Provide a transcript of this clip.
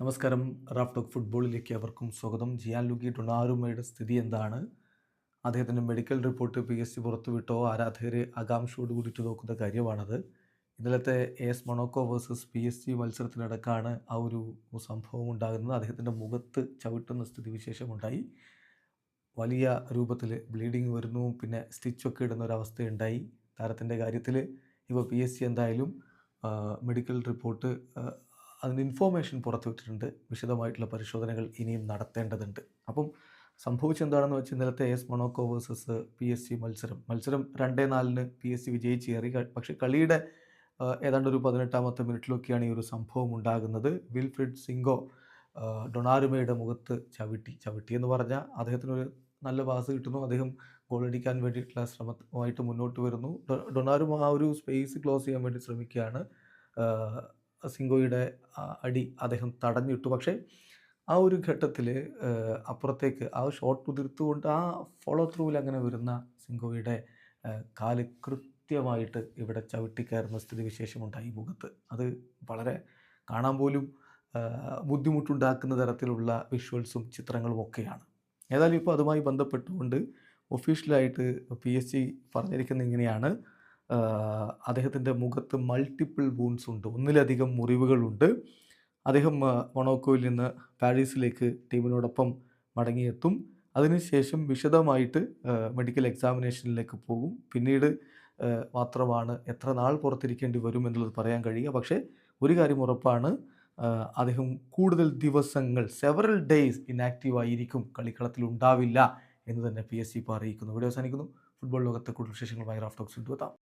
നമസ്കാരം. Raf talk ഫുട്ബോളിലേക്ക് അവർക്കും സ്വാഗതം. ജിയാൻ ലുഗി ഡൊണാറുമയുടെ സ്ഥിതി എന്താണ്? അദ്ദേഹത്തിന്റെ medical report P S G പുറത്തുവിട്ടോ? ആരാധകരെ ആകാംക്ഷയോട് കൂടിയിട്ട് നോക്കുന്ന കാര്യമാണത്. ഇന്നലത്തെ S Monaco versus P S G മത്സരത്തിനടക്കാണ് ആ ഒരു സംഭവം ഉണ്ടാകുന്നത്. അദ്ദേഹത്തിന്റെ മുഖത്ത് ചവിട്ടുന്ന സ്ഥിതിവിശേഷമുണ്ടായി വലിയ രൂപത്തിൽ ബ്ലീഡിങ് വരുന്നു. പിന്നെ സ്റ്റിച്ചൊക്കെ ഇടുന്ന ഒരു അവസ്ഥയുണ്ടായി. താരത്തിന്റെ കാര്യത്തിൽ ഇപ്പോൾ പി എസ് സി എന്തായാലും മെഡിക്കൽ റിപ്പോർട്ട് അതിന് ഇൻഫോർമേഷൻ പുറത്തുവിട്ടിട്ടുണ്ട് വിശദമായിട്ടുള്ള പരിശോധനകൾ ഇനിയും നടത്തേണ്ടതുണ്ട്. അപ്പം സംഭവിച്ചെന്താണെന്ന് വെച്ചാൽ ഇന്നലത്തെ S Monaco versus P S G മത്സരം. മത്സരം രണ്ടേ നാലിന് പി എസ് സി വിജയിച്ച് കയറി ക- പക്ഷേ കളിയുടെ ഏതാണ്ട് ഒരു പതിനെട്ടാമത്തെ മിനിറ്റിലൊക്കെയാണ് ഈ ഒരു സംഭവം ഉണ്ടാകുന്നത്. വിൽഫ്രിഡ് സിംഗോ ഡൊണാരുമയുടെ മുഖത്ത് ചവിട്ടി. ചവിട്ടി എന്ന് പറഞ്ഞാൽ അദ്ദേഹത്തിനൊരു നല്ല പാസ് കിട്ടുന്നു. അദ്ദേഹം ഗോളടിക്കാൻ വേണ്ടിയിട്ടുള്ള ശ്രമമായിട്ട് മുന്നോട്ട് വരുന്നു. ഡൊണാരുമ ആ ഒരു സ്പേസ് ക്ലോസ് ചെയ്യാൻ വേണ്ടി ശ്രമിക്കുകയാണ്. സിംഗോയുടെ അടി അദ്ദേഹം തടഞ്ഞിട്ടു. പക്ഷേ ആ ഒരു ഘട്ടത്തിൽ അപ്പുറത്തേക്ക് ആ ഷോട്ട് ഉതിർത്തുകൊണ്ട് ആ ഫോളോ ത്രൂവിൽ അങ്ങനെ വരുന്ന സിംഗോയുടെ കാൽ കൃത്യമായിട്ട് ഇവിടെ ചവിട്ടിക്കയറുന്ന സ്ഥിതിവിശേഷമുണ്ടായി മുഖത്ത്. അത് വളരെ കാണാൻ പോലും ബുദ്ധിമുട്ടുണ്ടാക്കുന്ന തരത്തിലുള്ള വിഷ്വൽസും ചിത്രങ്ങളും ഒക്കെയാണ്. ഏതായാലും ഇപ്പോൾ അതുമായി ബന്ധപ്പെട്ടുകൊണ്ട് ഒഫീഷ്യലായിട്ട് പി എസ് സി പറഞ്ഞിരിക്കുന്ന ഇങ്ങനെയാണ്. അദ്ദേഹത്തിന്റെ മുഖത്ത് മൾട്ടിപ്പിൾ വൂൺസ് ഉണ്ട്. ഒന്നിലധികം മുറിവുകളുണ്ട്. അദ്ദേഹം മൊണോക്കോയിൽ നിന്ന് പാരീസിലേക്ക് ടീമിനോടൊപ്പം മടങ്ങിയെത്തും. അതിനുശേഷം വിശദമായിട്ട് മെഡിക്കൽ എക്സാമിനേഷനിലേക്ക് പോകും. പിന്നീട് മാത്രമാണ് എത്ര നാൾ പുറത്തിരിക്കേണ്ടി വരും എന്നുള്ളത് പറയാൻ കഴിയുക. പക്ഷേ ഒരു കാര്യം ഉറപ്പാണ്. അദ്ദേഹം കൂടുതൽ ദിവസങ്ങൾ സെവറൽ ഡേയ്സ് ഇനാക്റ്റീവായിരിക്കും കളിക്കളത്തിൽ ഉണ്ടാവില്ല എന്ന് തന്നെ പി എസ് സി ഇപ്പോൾ അറിയിക്കുന്നു. ഇവിടെ അവസാനിക്കുന്നു. ഫുട്ബോൾ ലോകത്തെ കൂടുതൽ വിശേഷങ്ങളുമായി റാഫ്റ്റോക്സ് എത്താം.